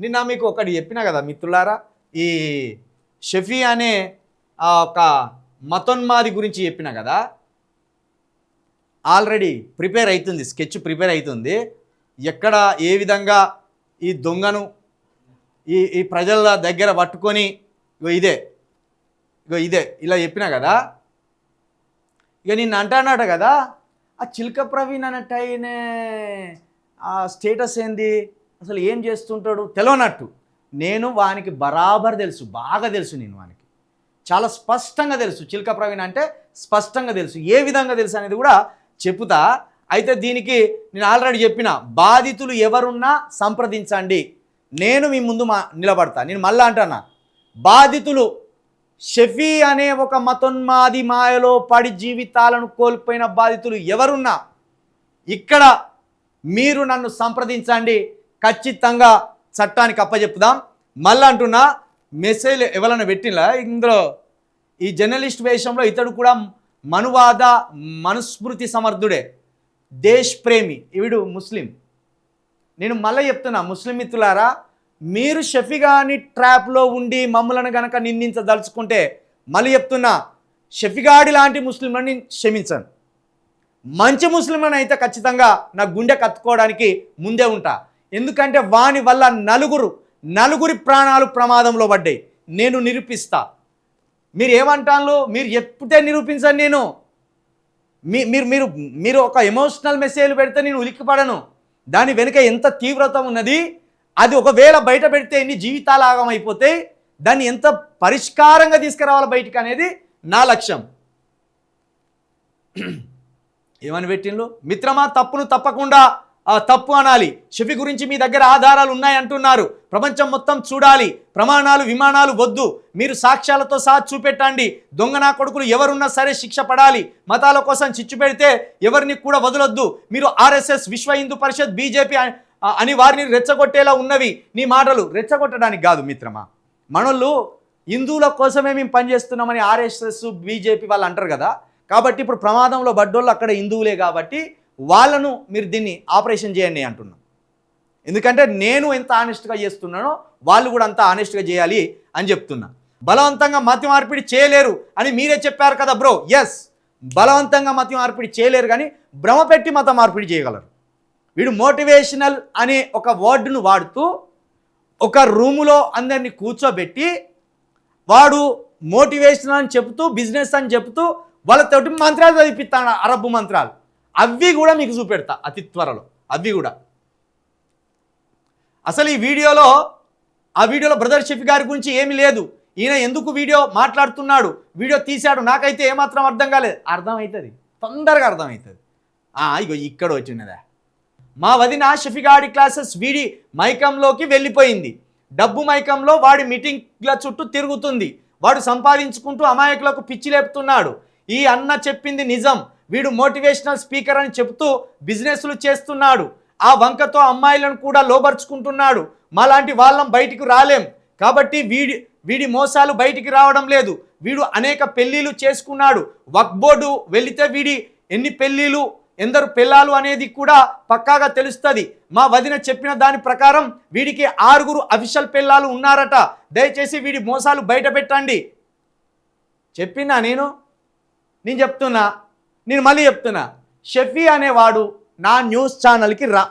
నిన్న మీకు ఒకటి చెప్పిన కదా మిత్రులారా ఈ షఫీ అనే ఆ ఒక మతోన్మాది గురించి చెప్పిన కదా ఆల్రెడీ ప్రిపేర్ అవుతుంది స్కెచ్ ప్రిపేర్ అవుతుంది ఎక్కడ ఏ విధంగా ఈ దొంగను ఈ ఈ ప్రజల దగ్గర పట్టుకొని ఇగో ఇదే ఇగో ఇదే ఇలా చెప్పిన కదా ఇక నిన్ను అంటానట కదా ఆ చిలక ప్రవీణ్ అన్నట్టు ఆ స్టేటస్ ఏంది? అసలు ఏం చేస్తుంటాడు? తెలియనట్టు నేను వానికి బరాబర్ తెలుసు బాగా తెలుసు నేను వానికి. చాలా స్పష్టంగా తెలుసు. చిలక ప్రవీణ్ అంటే స్పష్టంగా తెలుసు. ఏ విధంగా తెలుసు అనేది కూడా చెప్తా అయితే దీనికి నేను ఆల్రెడీ చెప్పిన బాధితులు ఎవరున్నా సంప్రదించండి. నేను మీ ముందు మా నిలబడతా. నేను మళ్ళా అంటానా? బాధితులు షఫీ అనే ఒక మతోన్మాది మాయలో పడి జీవితాలను కోల్పోయిన బాధితులు ఎవరున్నా ఇక్కడ మీరు నన్ను సంప్రదించండి. ఖచ్చితంగా చట్టానికి అప్పచెప్పుదాం మళ్ళీ అంటున్నా మెసేజ్ ఎవరైనా పెట్టిలా ఇందులో ఈ జర్నలిస్ట్ వేషంలో ఇతడు కూడా మనువాద మనుస్మృతి సమర్థుడే. దేశ్ ప్రేమి. వీడు ముస్లిం. నేను మళ్ళీ చెప్తున్నా ముస్లిం మిత్రులారా మీరు షఫిగాని ట్రాప్లో ఉండి మమ్మలను గనక నిందించదలుచుకుంటే మళ్ళీ చెప్తున్నా షఫిగాడి లాంటి ముస్లింలను క్షమించను. మంచి ముస్లింలను అయితే ఖచ్చితంగా నా గుండె కత్తుకోవడానికి ముందే ఉంటా. ఎందుకంటే వాని వల్ల నలుగురు నలుగురి ప్రాణాలు ప్రమాదంలో పడ్డాయి. నేను నిరూపిస్తా. మీరు ఏమంటాను మీరు ఎప్పుడే నిరూపించను నేను. మీ మీరు మీరు మీరు ఒక ఎమోషనల్ మెసేజ్ పెడితే నేను ఉలిక్కిపడను. దాని వెనుక ఎంత తీవ్రత ఉన్నది? అది ఒకవేళ బయట పెడితే ఎన్ని జీవితాలు ఆగమైపోతాయి దాన్ని ఎంత పరిష్కారంగా తీసుకురావాలి బయటికి అనేది నా లక్ష్యం. ఏమని పెట్టిండ్రు మిత్రమా తప్పును తప్పకుండా తప్పు అనాలి. షఫీ గురించి మీ దగ్గర ఆధారాలు ఉన్నాయంటున్నారు ప్రపంచం మొత్తం చూడాలి. ప్రమాణాలు విమానాలు వద్దు. మీరు సాక్ష్యాలతో సహా చూపెట్టండి. దొంగ నా కొడుకులు ఎవరున్నా సరే శిక్ష పడాలి. మతాల కోసం చిచ్చు పెడితే ఎవరిని కూడా వదలొద్దు. మీరు ఆర్ఎస్ఎస్ విశ్వ హిందూ పరిషత్ బీజేపీ అని వారిని రెచ్చగొట్టేలా ఉన్నవి. నీ మాటలు రెచ్చగొట్టడానికి కాదు మిత్రమా. మనోళ్ళు హిందువుల కోసమే మేము పనిచేస్తున్నామని ఆర్ఎస్ఎస్ బీజేపీ వాళ్ళు అంటారు కదా. కాబట్టి ఇప్పుడు ప్రమాదంలో పడ్డోళ్ళు అక్కడ హిందువులే కాబట్టి వాళ్ళను మీరు దీన్ని ఆపరేషన్ చేయండి అంటున్నాం. ఎందుకంటే నేను ఎంత ఆనెస్ట్గా చేస్తున్నానో వాళ్ళు కూడా అంత ఆనెస్ట్గా చేయాలి అని చెప్తున్నా. బలవంతంగా మతి మార్పిడి చేయలేరు అని మీరే చెప్పారు కదా బ్రో. ఎస్ బలవంతంగా మతి మార్పిడి చేయలేరు కానీ భ్రమ పెట్టి మత మార్పిడి చేయగలరు. వీడు మోటివేషనల్ అనే ఒక వర్డ్ను వాడుతూ ఒక రూములో అందరినీ కూర్చోబెట్టి వాడు మోటివేషనల్ అని చెబుతూ బిజినెస్ అని చెబుతూ వాళ్ళతోటి మంత్రాలు చదివిస్తాడు అరబ్బు మంత్రాలు. అవి కూడా మీకు చూపెడతా అతి త్వరలో. అవి కూడా. అసలు ఈ వీడియోలో ఆ వీడియోలో బ్రదర్ షెఫీ గారి గురించి ఏమీ లేదు. ఈయన ఎందుకు వీడియో మాట్లాడుతున్నాడు వీడియో తీశాడు నాకైతే ఏమాత్రం అర్థం కాలేదు. అర్థమవుతుంది తొందరగా అర్థమవుతుంది ఆ, ఇగో ఇక్కడ వచ్చినదా మా వదిన షఫిగాడి క్లాసెస్ వీడి మైకంలోకి వెళ్ళిపోయింది. డబ్బు మైకంలో వాడి మీటింగ్ల చుట్టూ తిరుగుతుంది. వాడు సంపాదించుకుంటూ అమాయకులకు పిచ్చి లేపుతున్నాడు. ఈ అన్న చెప్పింది నిజం. వీడు మోటివేషనల్ స్పీకర్ అని చెబుతూ బిజినెస్లు చేస్తున్నాడు. ఆ వంకతో అమ్మాయిలను కూడా లోబర్చుకుంటున్నాడు. మాలాంటి వాళ్ళం బయటికి రాలేం. కాబట్టి వీడి వీడి మోసాలు బయటికి రావడం లేదు. వీడు అనేక పెళ్ళిళ్ళు చేసుకున్నాడు. వక్ బోర్డు వెళితే వీడి ఎన్ని పెళ్ళిళ్ళు ఎందరు పెళ్ళాలు అనేది కూడా పక్కాగా తెలుస్తుంది. మా వదిన చెప్పిన దాని ప్రకారం వీడికి ఆరుగురు అఫీషియల్ పెళ్ళాలు ఉన్నారట. దయచేసి వీడి మోసాలు బయట పెట్టండి. చెప్పినా నేను? నేను చెప్తున్నా. నేను మళ్ళీ చెప్తున్నా. షఫీ అనేవాడు నా న్యూస్ ఛానల్కి రా.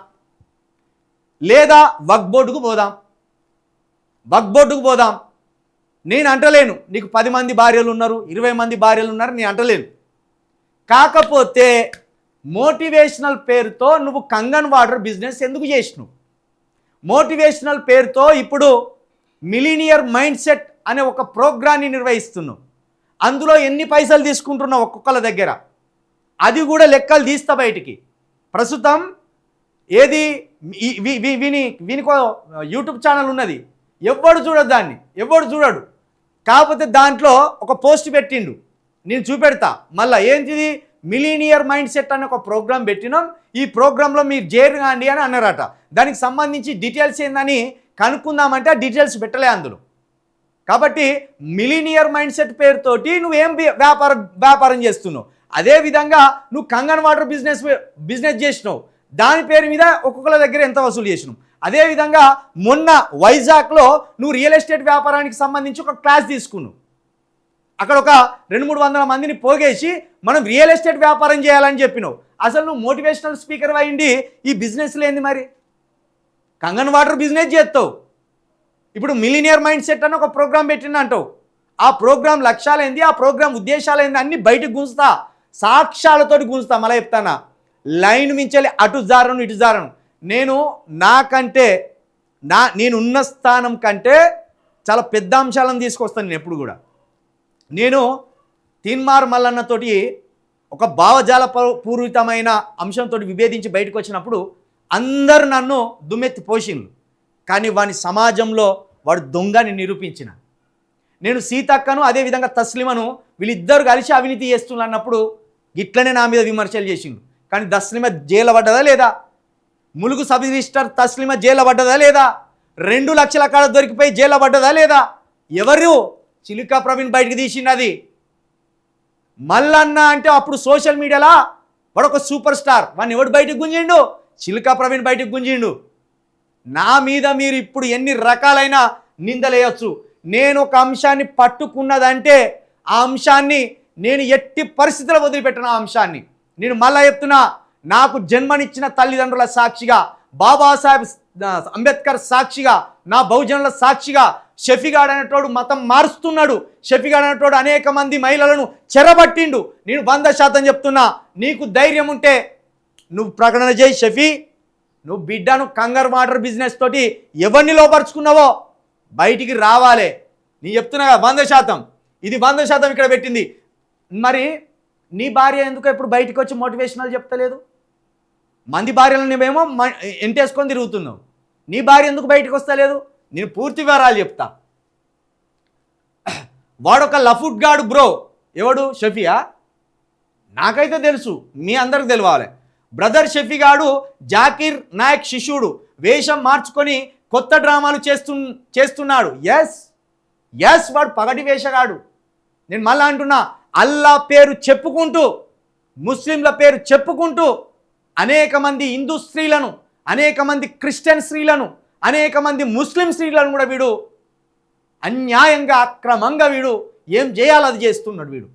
లేదా వక్ బోర్డుకు పోదాం. వక్ బోర్డుకు పోదాం. నేను అంటలేను. నీకు పది మంది భార్యలు ఉన్నారు ఇరవై మంది భార్యలు ఉన్నారు నేను అంటలేను. కాకపోతే మోటివేషనల్ పేరుతో నువ్వు కంగన్ వాటర్ బిజినెస్ ఎందుకు చేసినావు? మోటివేషనల్ పేరుతో ఇప్పుడు మిలీనియర్ మైండ్ సెట్ అనే ఒక ప్రోగ్రాన్ని నిర్వహిస్తున్నావు. అందులో ఎన్ని పైసలు తీసుకుంటున్నావు ఒక్కొక్కల దగ్గర? అది కూడా లెక్కలు తీస్తా బయటికి. ప్రస్తుతం ఏది విని వీనికో యూట్యూబ్ ఛానల్ ఉన్నది. ఎవ్వడు చూడదు దాన్ని. ఎవ్వడు చూడడు. కాకపోతే దాంట్లో ఒక పోస్ట్ పెట్టిండు. నేను చూపెడతా. మళ్ళీ ఏంటిది? మిలీనియర్ మైండ్ సెట్ అనే ఒక ప్రోగ్రామ్ పెట్టినాం. ఈ ప్రోగ్రాంలో మీరు చేరండి అని అన్నారట. దానికి సంబంధించి డీటెయిల్స్ ఏందని కనుక్కుందామంటే ఆ డీటెయిల్స్ పెట్టలే అందులో. కాబట్టి మిలీనియర్ మైండ్ సెట్ పేరుతోటి నువ్వేం వ్యాపారం వ్యాపారం చేస్తున్నావు? అదే విధంగా నువ్వు కంగన్ వాటర్ బిజినెస్ బిజినెస్ చేసినావు. దాని పేరు మీద ఒక్కొక్కల దగ్గర ఎంత వసూలు చేసినావు? అదేవిధంగా మొన్న వైజాగ్లో నువ్వు రియల్ ఎస్టేట్ వ్యాపారానికి సంబంధించి ఒక క్లాస్ తీసుకున్నావు. అక్కడ ఒక రెండు మూడు వందల మందిని పోగేసి మనం రియల్ ఎస్టేట్ వ్యాపారం చేయాలని చెప్పినావు. అసలు నువ్వు మోటివేషనల్ స్పీకర్ అయ్యింది ఈ బిజినెస్ లేని మరి? కంగన్ వాటర్ బిజినెస్ చేస్తావు. ఇప్పుడు మిలినియర్ మైండ్ సెట్ అని ఒక ప్రోగ్రామ్ పెట్టిన అంటావు ఆ ప్రోగ్రామ్ లక్ష్యాలేంది ఆ ప్రోగ్రామ్ ఉద్దేశాలేంది అన్ని బయటకు గుంజుతా. సాక్ష్యాలతోటి గుంజుతా. మళ్ళీ చెప్తానా? లైన్ మించాలి అటు జారను ఇటు జారను. నేను నాకంటే నా నేనున్న స్థానం కంటే చాలా పెద్ద అంశాలను తీసుకొస్తాను నేను ఎప్పుడు కూడా. నేను తీన్మార్ మల్లన్నతోటి ఒక భావజాల పూరితమైన అంశంతో విభేదించి బయటకు వచ్చినప్పుడు అందరు నన్ను దుమ్మెత్తి పోషిన్లు కానీ వాని సమాజంలో వాడు దొంగని నిరూపించిన. నేను సీతక్కను అదేవిధంగా తస్లిమను వీళ్ళిద్దరు కలిసి అవినీతి చేస్తున్నప్పుడు ఇట్లనే నా మీద విమర్శలు చేసిండు. కానీ తస్లిమ జైలు పడ్డదా లేదా? Mulugu sub registrar Taslima jail పడ్డదా లేదా? రెండు లక్షల కాడ దొరికిపోయి జైలు పడ్డదా లేదా? ఎవరు? చిలుక ప్రవీణ్ బయటికి తీసినది మల్లన్న అంటే అప్పుడు సోషల్ మీడియాలో వాడు ఒక సూపర్ స్టార్. వాడిని ఎవడు బయటకు గుంజిండు? చిలుక ప్రవీణ్ బయటకు గుంజిండు. నా మీద మీరు ఇప్పుడు ఎన్ని రకాలైన నిందలేయచ్చు. నేను ఒక అంశాన్ని పట్టుకున్నదంటే ఆ అంశాన్ని నేను ఎట్టి పరిస్థితుల్లో వదిలిపెట్టిన అంశాన్ని. నేను మళ్ళా చెప్తున్నా నాకు జన్మనిచ్చిన తల్లిదండ్రుల సాక్షిగా బాబాసాహెబ్ అంబేద్కర్ సాక్షిగా నా బహుజనుల సాక్షిగా షఫీగాడ్ అనేటోడు మతం మారుస్తున్నాడు. షఫీగాడ్ అనేటోడు అనేక మంది మహిళలను చెరబట్టిండు. నేను వంద శాతం చెప్తున్నా నీకు ధైర్యం ఉంటే నువ్వు ప్రకటన చేయి షఫీ. నువ్వు బిడ్డను కంగారు వాటర్ బిజినెస్ తోటి ఎవరిని లోపరుచుకున్నావో బయటికి రావాలే. నీ చెప్తున్నా వంద శాతం. ఇది వంద శాతం ఇక్కడ పెట్టింది. మరి నీ భార్య ఎందుకు ఇప్పుడు బయటికి వచ్చి మోటివేషనల్ చెప్తలేదు? మంది భార్యలను నువ్వేమో మ- ఎంటేసుకొని తిరుగుతున్నావు. నీ భార్య ఎందుకు బయటకు వస్తలేదు? నేను పూర్తి వివరాలు చెప్తా. వాడొక లఫుట్ గాడు బ్రో. ఎవడు? షఫియా? నాకైతే తెలుసు. మీ అందరికి తెలియాలి బ్రదర్ షఫీ గాడు జాకీర్ నాయక్ శిష్యుడు. వేషం మార్చుకొని కొత్త డ్రామాలు చేస్తు చేస్తున్నాడు. ఎస్ ఎస్ వాడు పగటి వేషగాడు. నేను మళ్ళీ అంటున్నా అల్లా పేరు చెప్పుకుంటూ ముస్లింల పేరు చెప్పుకుంటూ అనేక మంది హిందూ స్త్రీలను అనేక మంది క్రిస్టియన్ స్త్రీలను అనేక మంది ముస్లిం స్త్రీలను కూడా వీడు అన్యాయంగా అక్రమంగా వీడు ఏం చేయాలో అది చేస్తున్నాడు వీడు.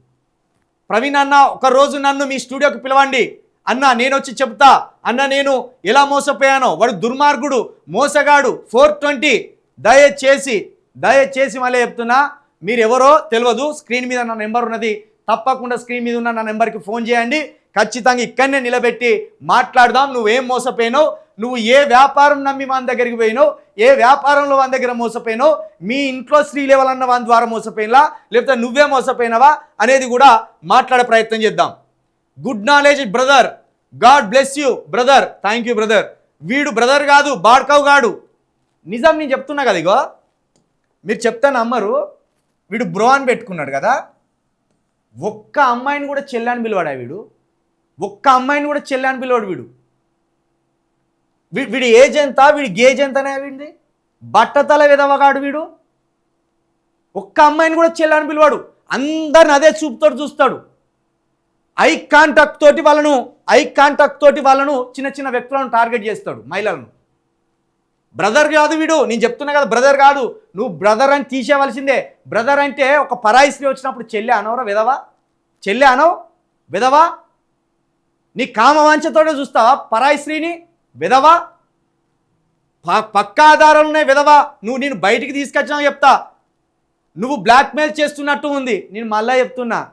ప్రవీణ్ అన్న ఒక రోజు నన్ను మీ స్టూడియోకి పిలవండి. అన్న నేను వచ్చి చెప్తా. అన్న నేను ఎలా మోసపోయానో వాడు దుర్మార్గుడు మోసగాడు ఫోర్ ట్వంటీ. దయచేసి దయచేసి మళ్ళీ చెప్తున్నా మీరు ఎవరో తెలియదు స్క్రీన్ మీద నా నెంబర్ ఉన్నది. తప్పకుండా స్క్రీన్ మీద ఉన్న నా నెంబర్కి ఫోన్ చేయండి. ఖచ్చితంగా ఇక్కడనే నిలబెట్టి మాట్లాడదాం. నువ్వేం మోసపోయినావు? నువ్వు ఏ వ్యాపారం నమ్మి మన దగ్గరికి పోయినావు? ఏ వ్యాపారంలో మన దగ్గర మోసపోయినావు? మీ ఇంట్లో స్త్రీ లెవెల్ అన్న వాని ద్వారా మోసపోయినా లేకపోతే నువ్వే మోసపోయినావా? అనేది కూడా మాట్లాడే ప్రయత్నం చేద్దాం. Good knowledge brother God bless you brother thank you brother వీడు బ్రదర్ కాదు బాడ్కావు గాడు. నిజం నేను చెప్తున్నా కదా ఇగో. మీరు చెప్తాను అమ్మరు వీడు బ్రో అని పెట్టుకున్నాడు కదా. ఒక్క అమ్మాయిని కూడా చెల్లని పిలవాడా వీడు? ఒక్క అమ్మాయిని కూడా చెల్లని పిలవాడు వీడు. వీడి ఏజ్ ఎంత? వీడి గేజ్ ఎంతనే వీడిది బట్టతల విధవగాడు వీడు. ఒక్క అమ్మాయిని కూడా చెల్లని పిలవాడు. అందరిని అదే చూపుతోటి చూస్తాడు. ఐ కాంటాక్ట్ తోటి వాళ్ళను ఐ కాంటాక్ట్ తోటి వాళ్ళను చిన్న చిన్న వ్యక్తులను టార్గెట్ చేస్తాడు మహిళలను. బ్రదర్ కాదు వీడు. నేను చెప్తున్నా కదా బ్రదర్ కాదు. నువ్వు బ్రదర్ అని తీసేవలసిందే బ్రదర్ అంటే ఒక పరాయి స్త్రీ వచ్చినప్పుడు చెల్లె అనవరా విధవా? చెల్లె అనవు? విధవా? నీ కామవాంఛతోనే చూస్తావా పరాయి స్త్రీని? విధవా? ప- పక్కా ఆధారాలు ఉన్నాయి విధవా? నువ్వు నేను బయటికి తీసుకొచ్చినా చెప్తా. నువ్వు బ్లాక్మెయిల్ చేస్తున్నట్టు ఉంది. నేను మళ్ళా చెప్తున్నా.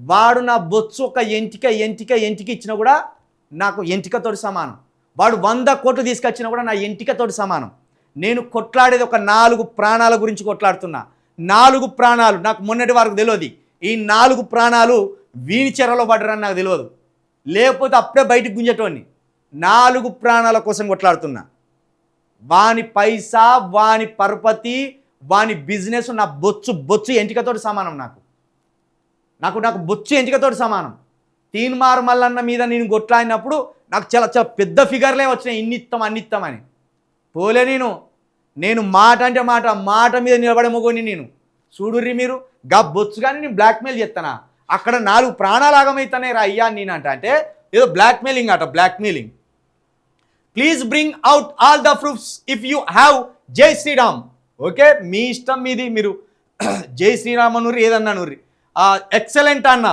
వాడు నా బొచ్చు ఒక ఎంటిక ఎంటిక ఎంటిక ఇచ్చినా కూడా నాకు ఎంటికతోటి సమానం. వాడు వంద కోట్లు తీసుకొచ్చినా కూడా నా ఎంటికతోటి సమానం. నేను కొట్లాడేది ఒక నాలుగు ప్రాణాల గురించి కొట్లాడుతున్నా. నాలుగు ప్రాణాలు నాకు మొన్నటి వరకు తెలియదు. ఈ నాలుగు ప్రాణాలు వీని చెరలో పడ్డరని నాకు తెలియదు. లేకపోతే అప్పుడే బయటకు గుంజేటోని నాలుగు ప్రాణాల కోసం కొట్లాడుతున్నా. వాని పైసా వాని పరపతి వాని బిజినెస్ నా బొచ్చు బొచ్చు ఎంటికతోటి సమానం నాకు. నాకు నాకు బొచ్చు ఎంటికతోటి సమానం. తీన్మార్ మల్లన్న మీద నేను కొట్లాడినప్పుడు నాకు చాలా చాలా పెద్ద ఫిగర్లే వచ్చినాయి. ఇన్నిత్తం అన్నిత్తం అని. పోలే నేను. నేను మాట అంటే మాట మాట మీద నిలబడే మొగోని నేను. చూడుర్రి మీరు. గా బొచ్చు కానీ నేను బ్లాక్మెయిల్ చేస్తానా అక్కడ నాలుగు ప్రాణాలు రా అయ్యా నేనంట. నేను అంట అంటే ఏదో బ్లాక్మెయిలింగ్ అట blackmailing please bring out all the proofs if you have Jai Shriram. Okay? మీ ఇష్టం మీది మీరు. జై శ్రీరామ్ అనుర్రి ఏదన్నా అనుర్రి ఎక్సలెంట్ అన్న.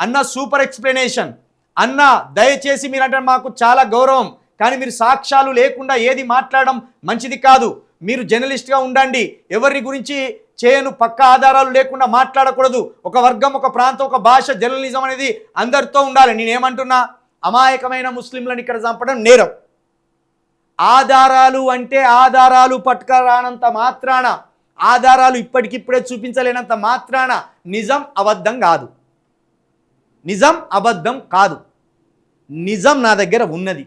అన్న సూపర్ ఎక్స్ప్లెనేషన్ అన్న దయచేసి మీరంటే మాకు చాలా గౌరవం. కానీ మీరు సాక్ష్యాలు లేకుండా ఏది మాట్లాడడం మంచిది కాదు. మీరు జర్నలిస్ట్గా ఉండండి. ఎవరి గురించి చేయను పక్క ఆధారాలు లేకుండా మాట్లాడకూడదు. ఒక వర్గం ఒక ప్రాంతం ఒక భాష జర్నలిజం అనేది అందరితో ఉండాలి. నేనేమంటున్నా? అమాయకమైన ముస్లింలను ఇక్కడ చంపడం నేరం. ఆధారాలు అంటే ఆధారాలు పట్టుకరానంత మాత్రాన ఆధారాలు ఇప్పటికిప్పుడే చూపించలేనంత మాత్రాన నిజం అబద్ధం కాదు. నిజం అబద్ధం కాదు. నిజం నా దగ్గర ఉన్నది.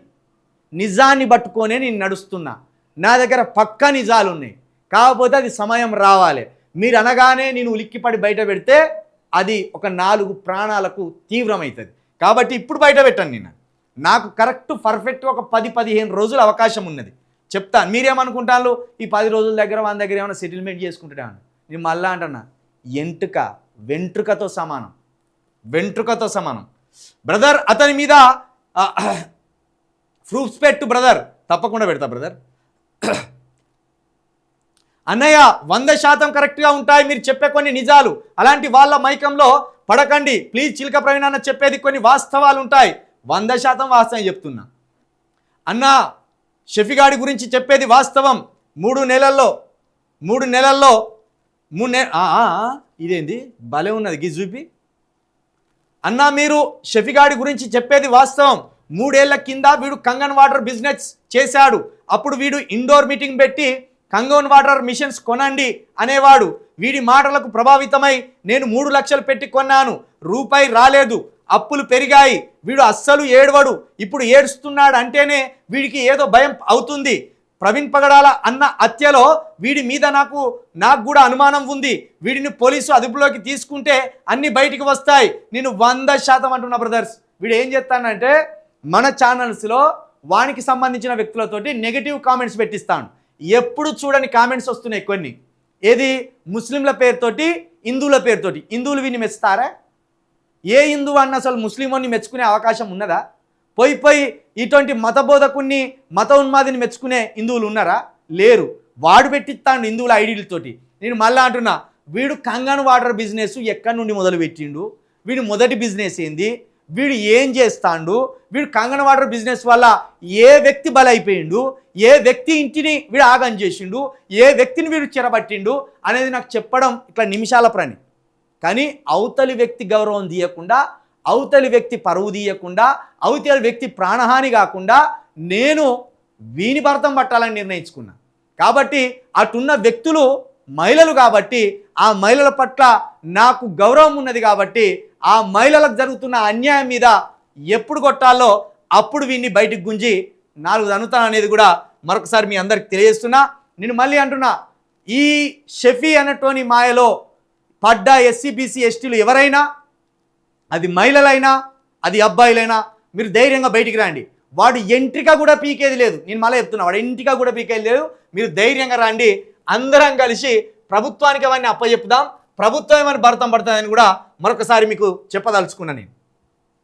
నిజాన్ని పట్టుకొనే నేను నడుస్తున్నా. నా దగ్గర పక్క నిజాలు ఉన్నాయి. కాకపోతే అది సమయం రావాలి. మీరు అనగానే నేను ఉలిక్కిపడి బయట పెడితే అది ఒక నాలుగు ప్రాణాలకు తీవ్రమవుతుంది. కాబట్టి ఇప్పుడు బయట పెట్టండి నేను. నాకు కరెక్ట్ పర్ఫెక్ట్ ఒక పది పదిహేను రోజులు అవకాశం ఉన్నది. చెప్తాను. మీరేమనుకుంటాను ఈ పది రోజుల దగ్గర మన దగ్గర ఏమైనా సెటిల్మెంట్ చేసుకుంటాను నేను మళ్ళా అంటున్నా ఎంటుక వెంట్రుకతో సమానం. వెంట్రుకతో సమానం. బ్రదర్ అతని మీద ప్రూఫ్స్ పెట్టు బ్రదర్. తప్పకుండా పెడతా బ్రదర్. అన్నయ్య వంద శాతం కరెక్ట్గా ఉంటాయి మీరు చెప్పే కొన్ని నిజాలు. అలాంటి వాళ్ళ మైకంలో పడకండి. ప్లీజ్ చిలక ప్రవీణ్ అన్న చెప్పేది కొన్ని వాస్తవాలు ఉంటాయి. వంద శాతం వాస్తవం చెప్తున్నా. అన్న షఫిగాడి గురించి చెప్పేది వాస్తవం. మూడు నెలల్లో మూడు నెలల్లో మూడు నె ఇదేంది? భలే ఉన్నది. గీ చూపి. అన్నా మీరు షఫిగాడి గురించి చెప్పేది వాస్తవం. మూడేళ్ళ కింద వీడు కంగన్ వాటర్ బిజినెస్ చేశాడు. అప్పుడు వీడు ఇండోర్ మీటింగ్ పెట్టి కంగన్ వాటర్ మిషన్స్ కొనండి అనేవాడు. వీడి మాటలకు ప్రభావితమై నేను మూడు లక్షలు పెట్టి కొన్నాను. రూపాయి రాలేదు. అప్పులు పెరిగాయి. వీడు అస్సలు ఏడవడు. ఇప్పుడు ఏడుస్తున్నాడు అంటేనే వీడికి ఏదో భయం అవుతుంది. ప్రవీణ్ పగడాల అన్న హత్యలో వీడి మీద నాకు నాకు కూడా అనుమానం ఉంది. వీడిని పోలీసు అదుపులోకి తీసుకుంటే అన్ని బయటికి వస్తాయి. నేను వంద శాతం అంటున్నా బ్రదర్స్. వీడు ఏం చేస్తానంటే మన ఛానల్స్లో వానికి సంబంధించిన వ్యక్తులతోటి నెగిటివ్ కామెంట్స్ పెట్టిస్తాను ఎప్పుడు చూడని కామెంట్స్ వస్తున్నాయి కొన్ని. ఏది? ముస్లింల పేరుతోటి హిందువుల పేరుతోటి. హిందువులు వీని మెచ్చుతారా? ఏ హిందువు అన్న అసలు ముస్లింని మెచ్చుకునే అవకాశం ఉన్నదా? పోయి పోయి ఇటువంటి మతబోధకుణ్ణి మత ఉన్మాదిని మెచ్చుకునే హిందువులు ఉన్నారా? లేరు. వాడు పెట్టిస్తాడు హిందువుల ఐడీలతోటి. నేను మళ్ళీ అంటున్నా వీడు కంగన్ వాటర్ బిజినెస్ ఎక్కడి నుండి మొదలు పెట్టిండు వీడు మొదటి బిజినెస్ ఏంది? వీడు ఏం చేస్తాడు? వీడు కంగన వాటర్ బిజినెస్ వల్ల ఏ వ్యక్తి బలైపోయిండు? ఏ వ్యక్తి ఇంటిని వీడు ఆగం చేసిండు? ఏ వ్యక్తిని వీడు చెరబట్టిండు? అనేది నాకు చెప్పడం ఇట్లా నిమిషాల ప్రాణి కానీ అవతలి వ్యక్తి గౌరవం తీయకుండా అవతలి వ్యక్తి పరువు తీయకుండా అవతలి వ్యక్తి ప్రాణహాని కాకుండా నేను వీని భర్తం పట్టాలని నిర్ణయించుకున్నా. కాబట్టి అటున్న వ్యక్తులు మహిళలు కాబట్టి ఆ మహిళల పట్ల నాకు గౌరవం ఉన్నది కాబట్టి ఆ మహిళలకు జరుగుతున్న అన్యాయం మీద ఎప్పుడు కొట్టాలో అప్పుడు వీన్ని బయటికి గుంజి నాలుగు అనుతాను అనేది కూడా మరొకసారి మీ అందరికి తెలియజేస్తున్నా. నేను మళ్ళీ అంటున్నా ఈ షెఫీ అనటోని మాయలో పడ్డ ఎస్సీబీసీ ఎస్టీలు ఎవరైనా అది మహిళలైనా అది అబ్బాయిలైనా మీరు ధైర్యంగా బయటికి రండి. వాడు ఎంట్రిక కూడా పీకేది లేదు. నేను మళ్ళీ చెప్తున్నా వాడు ఎంట్రిక కూడా పీకేది లేదు. మీరు ధైర్యంగా రండి. అందరం కలిసి ప్రభుత్వానికి అవన్నీ అప్పచెప్పుదాం. ప్రభుత్వం ఏమైనా భరతం పడుతుందని కూడా మరొకసారి మీకు చెప్పదలుచుకున్నాను నేను.